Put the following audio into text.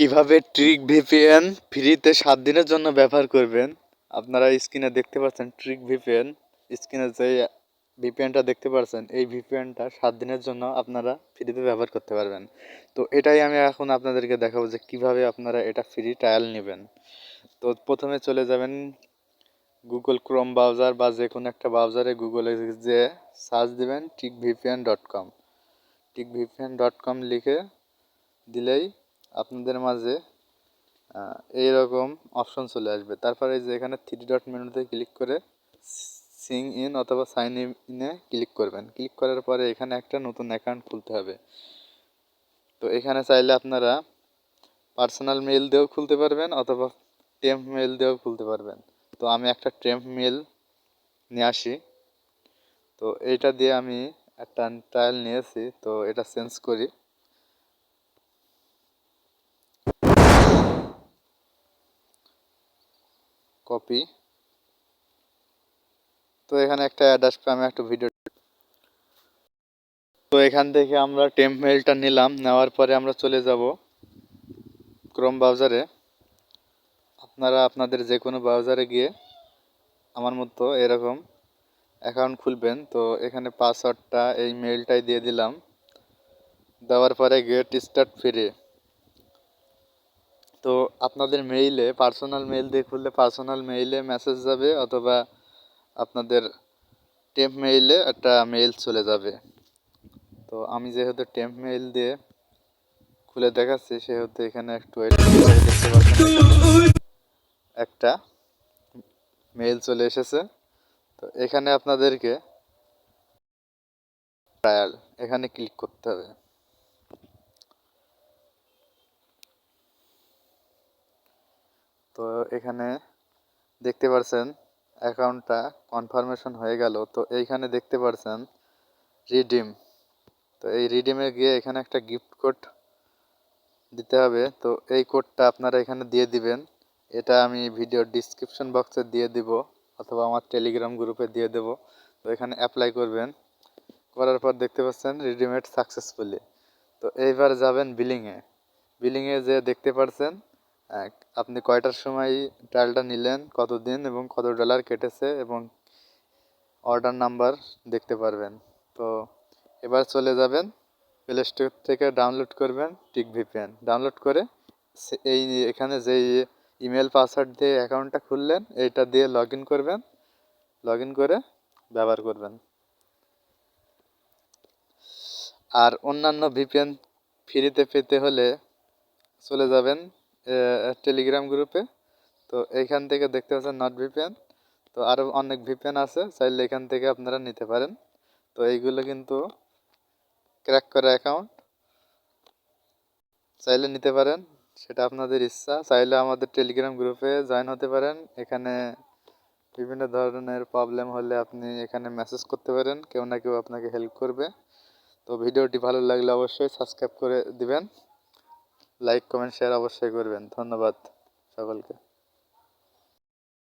কীভাবে trick VPN ফ্রিতে সাত দিনের জন্য ব্যবহার করবেন? আপনারা স্ক্রিনে দেখতে পাচ্ছেন ট্রিক ভিপিএন স্ক্রিনে যে ভিপিএনটা দেখতে পাচ্ছেন, এই ভিপিএনটা সাত দিনের জন্য আপনারা ফ্রিতে ব্যবহার করতে পারবেন। তো এটাই আমি এখন আপনাদেরকে দেখাবো যে কীভাবে আপনারা এটা ফ্রি ট্রায়াল নেবেন। তো প্রথমে চলে যাবেন গুগল ক্রোম ব্রাউজার বা যে কোনো একটা ব্রাউজারে গুগলে যে সার্চ দেবেন tick VPN dot com tick VPN dot com লিখে দিলেই আপনাদের মাঝে এইরকম অপশন চলে আসবে। তারপরে যে এখানে থ্রি ডট মেনুতে ক্লিক করে সিং ইন অথবা সাইন ইনে ক্লিক করবেন। ক্লিক করার পরে এখানে একটা নতুন অ্যাকাউন্ট খুলতে হবে। তো এখানে চাইলে আপনারা পার্সোনাল মেল দিয়েও খুলতে পারবেন অথবা টেম্প মেল দিয়েও খুলতে পারবেন। তো আমি একটা টেম্প মেল নিয়ে আসি। তো এইটা দিয়ে আমি একটা ট্রায়াল নিয়েছি। তো এটা চেঞ্জ করি। কপি তো এখানে একটা অ্যাড আসবে, আমি একটা ভিডিও তো এখান থেকে আমরা টেম্প মেলটা নিলাম, নেওয়ার পরে আমরা চলে যাব ক্রোম ব্রাউজারে আপনারা আপনাদের যে কোনো ব্রাউজারে গিয়ে আমার মতো এরকম অ্যাকাউন্ট খুলবেন। তো এখানে পাসওয়ার্ডটা এই মেলটাই দিয়ে দিলাম। দেওয়ার পরে গেট স্টার্ট ফ্রি তো আপনাদের মেইলে পার্সোনাল মেইল দিয়ে খুললে পার্সোনাল মেইলে মেসেজ যাবে অথবা আপনাদের টেম্প মেইলে একটা মেইল চলে যাবে। তো আমি যেহেতু টেম্প মেইল দিয়ে খুলে দেখাচ্ছি, সেহেতু এখানে একটু একটা মেইল চলে এসেছে। তো এখানে আপনাদেরকে ট্রায়াল এখানে ক্লিক করতে হবে। তো এখানে দেখতে পারছেন, অ্যাকাউন্টটা কনফার্মেশন হয়ে গেল। তো এইখানে দেখতে পারছেন, রিডিম। তো এই রিডিমে গিয়ে এখানে একটা গিফট কোড দিতে হবে। তো এই কোডটা আপনারা এখানে দিয়ে দিবেন। এটা আমি ভিডিও ডিসক্রিপশন বক্সে দিয়ে দিব, অথবা আমার টেলিগ্রাম গ্রুপে দিয়ে দেব। তো এখানে অ্যাপ্লাই করবেন। করার পর দেখতে পাচ্ছেন রিডিমেড সাকসেসফুলি। তো এইবার যাবেন বিলিংয়ে। বিলিংয়ে যে দেখতে পাচ্ছেন আপনি কয়টার সময় ট্রায়ালটা নিলেন কত দিন এবং কত ডলার কেটেছে এবং অর্ডার নাম্বার দেখতে পারবেন। তো এবার চলে যাবেন প্লে স্টোর থেকে ডাউনলোড করবেন টিক ভিপিএন ডাউনলোড করে এই এখানে যেই ইমেল পাসওয়ার্ড দিয়ে অ্যাকাউন্টটা খুললেন, এইটা দিয়ে লগ করবেন। লগ করে ব্যবহার করবেন। আর অন্যান্য ভিপিএন ফ্রিতে পেতে হলে চলে যাবেন টেলিগ্রাম গ্রুপে তো এইখান থেকে দেখতে পাচ্ছেন নট ভিপিএন তো আরও অনেক ভিপিএন আছে, চাইলে এখান থেকে আপনারা নিতে পারেন। তো এইগুলো কিন্তু ক্র্যাক করা অ্যাকাউন্ট চাইলে নিতে পারেন, সেটা আপনাদের ইচ্ছা। চাইলে আমাদের টেলিগ্রাম গ্রুপে জয়েন হতে পারেন। এখানে বিভিন্ন ধরনের প্রবলেম হলে আপনি এখানে মেসেজ করতে পারেন, কেউ না কেউ আপনাকে হেল্প করবে। তো ভিডিওটি ভালো লাগলে অবশ্যই সাবস্ক্রাইব করে দিবেন। লাইক কমেন্ট শেয়ার অবশ্যই করবেন। ধন্যবাদ সকলকে।